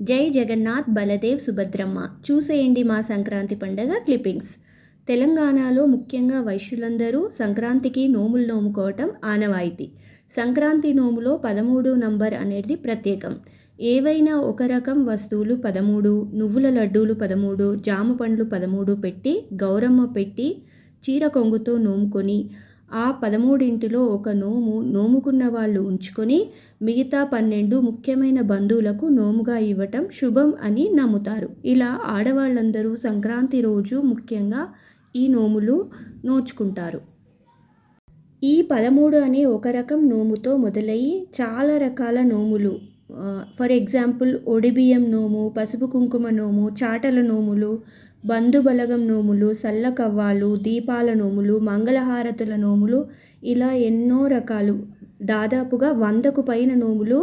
జై జగన్నాథ్ బలదేవ్ సుభద్రమ్మ. చూసేయండి మా సంక్రాంతి పండగ క్లిప్పింగ్స్. తెలంగాణలో ముఖ్యంగా వైశ్యులందరూ సంక్రాంతికి నోములు నోముకోవటం ఆనవాయితీ. సంక్రాంతి నోములో పదమూడు నంబర్ అనేది ప్రత్యేకం. ఏవైనా ఒక రకం వస్తువులు పదమూడు నువ్వుల లడ్డూలు పదమూడు జామ పండ్లు పదమూడు పెట్టి గౌరమ్మ పెట్టి చీర కొంగుతో నోముకొని ఆ పదమూడింటిలో ఒక నోము నోముకున్న వాళ్ళు ఉంచుకొని మిగతా పన్నెండు ముఖ్యమైన బంధువులకు నోముగా ఇవ్వటం శుభం అని నమ్ముతారు. ఇలా ఆడవాళ్ళందరూ సంక్రాంతి రోజు ముఖ్యంగా ఈ నోములు నోచుకుంటారు. ఈ పదమూడు అనే ఒక రకం నోముతో మొదలయ్యి చాలా రకాల నోములు ఫర్ ఎగ్జాంపుల్ ఒడిబియ్యం నోము పసుపు కుంకుమ నోము చాటల నోములు బంధుబలగం నోములు సల్లకవ్వాలు దీపాల నోములు మంగళహారతుల నోములు ఇలా ఎన్నో రకాలు. దాదాపుగా వందకు పైన నోములు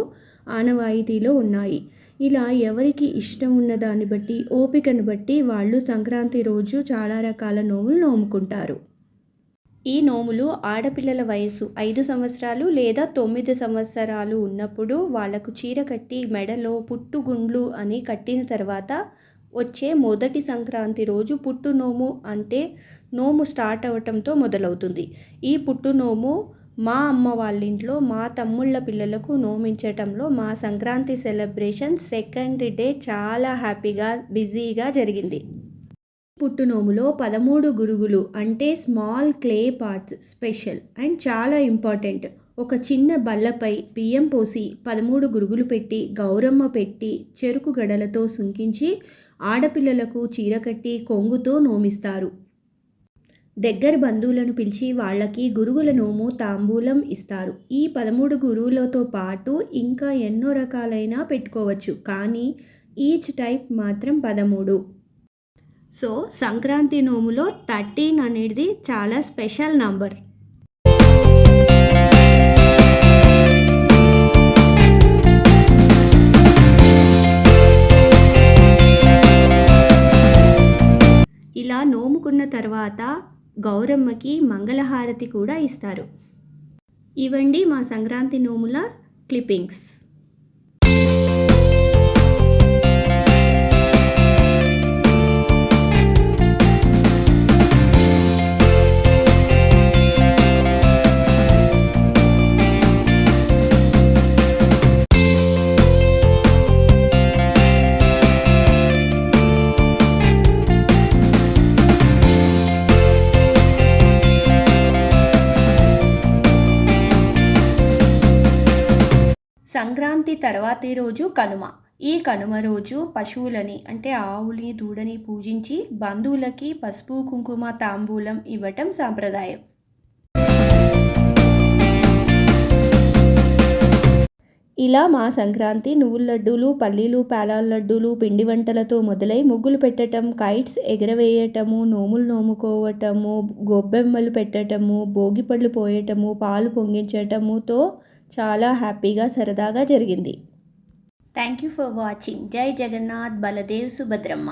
ఆనవాయితీలో ఉన్నాయి. ఇలా ఎవరికి ఇష్టం ఉన్న దాన్ని బట్టి ఓపికను బట్టి వాళ్ళు సంక్రాంతి రోజు చాలా రకాల నోములు నోముకుంటారు. ఈ నోములు ఆడపిల్లల వయసు ఐదు సంవత్సరాలు లేదా తొమ్మిది సంవత్సరాలు ఉన్నప్పుడు వాళ్ళకు చీర కట్టి మెడలో పుట్టుగుండ్లు అని కట్టిన తర్వాత వచ్చే మొదటి సంక్రాంతి రోజు పుట్టు నోము అంటే నోము స్టార్ట్ అవ్వటంతో మొదలవుతుంది. ఈ పుట్టు నోము మా అమ్మ వాళ్ళ ఇంట్లో మా తమ్ముళ్ళ పిల్లలకు నోమించటంలో మా సంక్రాంతి సెలబ్రేషన్ సెకండ్ డే చాలా హ్యాపీగా బిజీగా జరిగింది. పుట్టునోములో పదమూడు గురుగులు అంటే small clay parts special and చాలా ఇంపార్టెంట్. ఒక చిన్న బల్లపై బియ్యం పోసి పదమూడు గురుగులు పెట్టి గౌరమ్మ పెట్టి చెరుకు గడలతో సుంకించి ఆడపిల్లలకు చీర కట్టి కొంగుతో నోమిస్తారు. దగ్గర బంధువులను పిలిచి వాళ్ళకి గురువుల నోము తాంబూలం ఇస్తారు. ఈ పదమూడు గురువులతో పాటు ఇంకా ఎన్నో రకాలైన పెట్టుకోవచ్చు. కానీ ఈచ్ టైప్ మాత్రం పదమూడు. సో సంక్రాంతి నోములో థర్టీన్ అనేది చాలా స్పెషల్ నంబర్. తర్వాత గౌరమ్మకి మంగళహారతి కూడా ఇస్తారు. ఇవండి మా సంక్రాంతి నోముల క్లిప్పింగ్స్. సంక్రాంతి తర్వాతి రోజు కనుమ. ఈ కనుమ రోజు పశువులని అంటే ఆవుని దూడని పూజించి బంధువులకి పసుపు కుంకుమ తాంబూలం ఇవ్వటం సాంప్రదాయం. ఇలా మా సంక్రాంతి నువ్వుల లడ్డూలు పల్లీలు పేలాల లడ్డూలు పిండి వంటలతో మొదలై ముగ్గులు పెట్టడం కైట్స్ ఎగరవేయటము నోములు నోముకోవటము గొబ్బెమ్మలు పెట్టటము భోగిపళ్ళు పోయటము పాలు పొంగించటముతో చాలా హ్యాపీగా సరదాగా జరిగింది. థ్యాంక్ యూ ఫర్ వాచింగ్ జై జగన్నాథ్ బలదేవ్ సుభద్రమ్మ.